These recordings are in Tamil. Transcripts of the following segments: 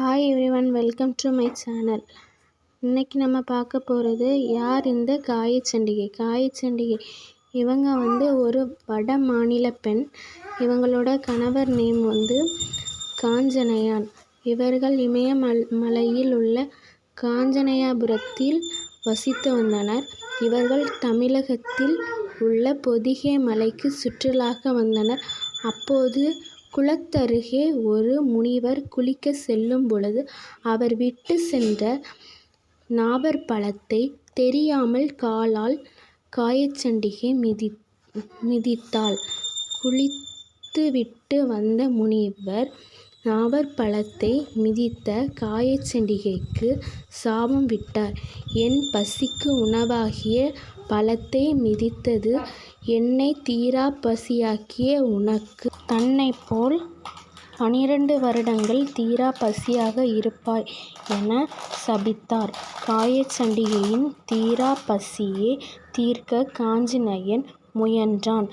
Hi everyone welcome to my channel இன்றைக்கி நம்ம பார்க்க போகிறது யார் இந்த காயச்சண்டிகை? காயச்சண்டிகை இவங்க வந்து ஒரு வட மாநில பெண். இவங்களோட கணவர் நேம் வந்து காஞ்சனையான். இவர்கள் இமயமல் மலையில் உள்ள காஞ்சனையாபுரத்தில் வசித்து வந்தனர். இவர்கள் தமிழகத்தில் உள்ள பொதிகை மலைக்கு சுற்றுலாக வந்தனர். அப்போது குளத்தருகே ஒரு முனிவர் குளிக்கச் செல்லும் பொழுது அவர் விட்டு சென்ற நாவற்பழத்தை தெரியாமல் காலால் காயச்சண்டிகை மிதி மிதித்தாள். குளித்துவிட்டு வந்த முனிவர் நாவற்பழத்தை மிதித்த காயச்சண்டிகைக்கு சாபம் விட்டார். என் பசிக்கு உணவாகிய பழத்தை மிதித்தது என்னைத் தீராப் பசியாக்கிய உனக்கு தன்னைப் போல் பன்னிரண்டு வருடங்கள் தீராப் பசியாக இருப்பாய் என சபித்தார். காயச்சண்டிகையின் தீராப் பசியை தீர்க்க காஞ்சனையன் முயன்றான்.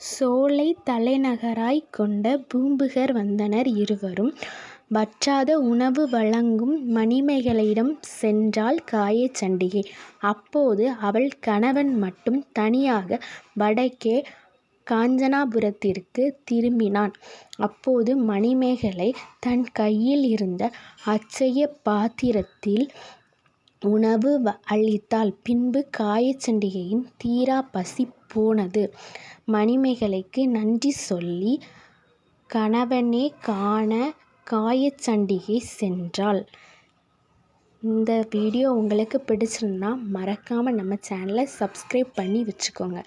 சோலை சோலைத் தலைநகராய்க் கொண்ட பூம்புகர் வந்தனர் இருவரும். வற்றாத உணவு வழங்கும் மணிமேகலையிடம் சென்றாள் காயச்சண்டிகை. அப்போது அவள் கணவன் மட்டும் தனியாக வடக்கே காஞ்சனாபுரத்திற்குத் திரும்பினான். அப்போது மணிமேகலை தன் கையில் இருந்த அட்சயப் பாத்திரத்தில் உணவு அளித்தாள். பின்பு காயச்சண்டிகையின் தீராப் பசி போனது. மணிமேகலைக்கு நன்றி சொல்லி கணவனைக் காண காயச்சண்டிகை சென்றாள். இந்த வீடியோ உங்களுக்கு பிடிச்சிருந்தா மறக்காம நம்ம சேனலை சப்ஸ்கிரைப் பண்ணி வச்சுக்கோங்க.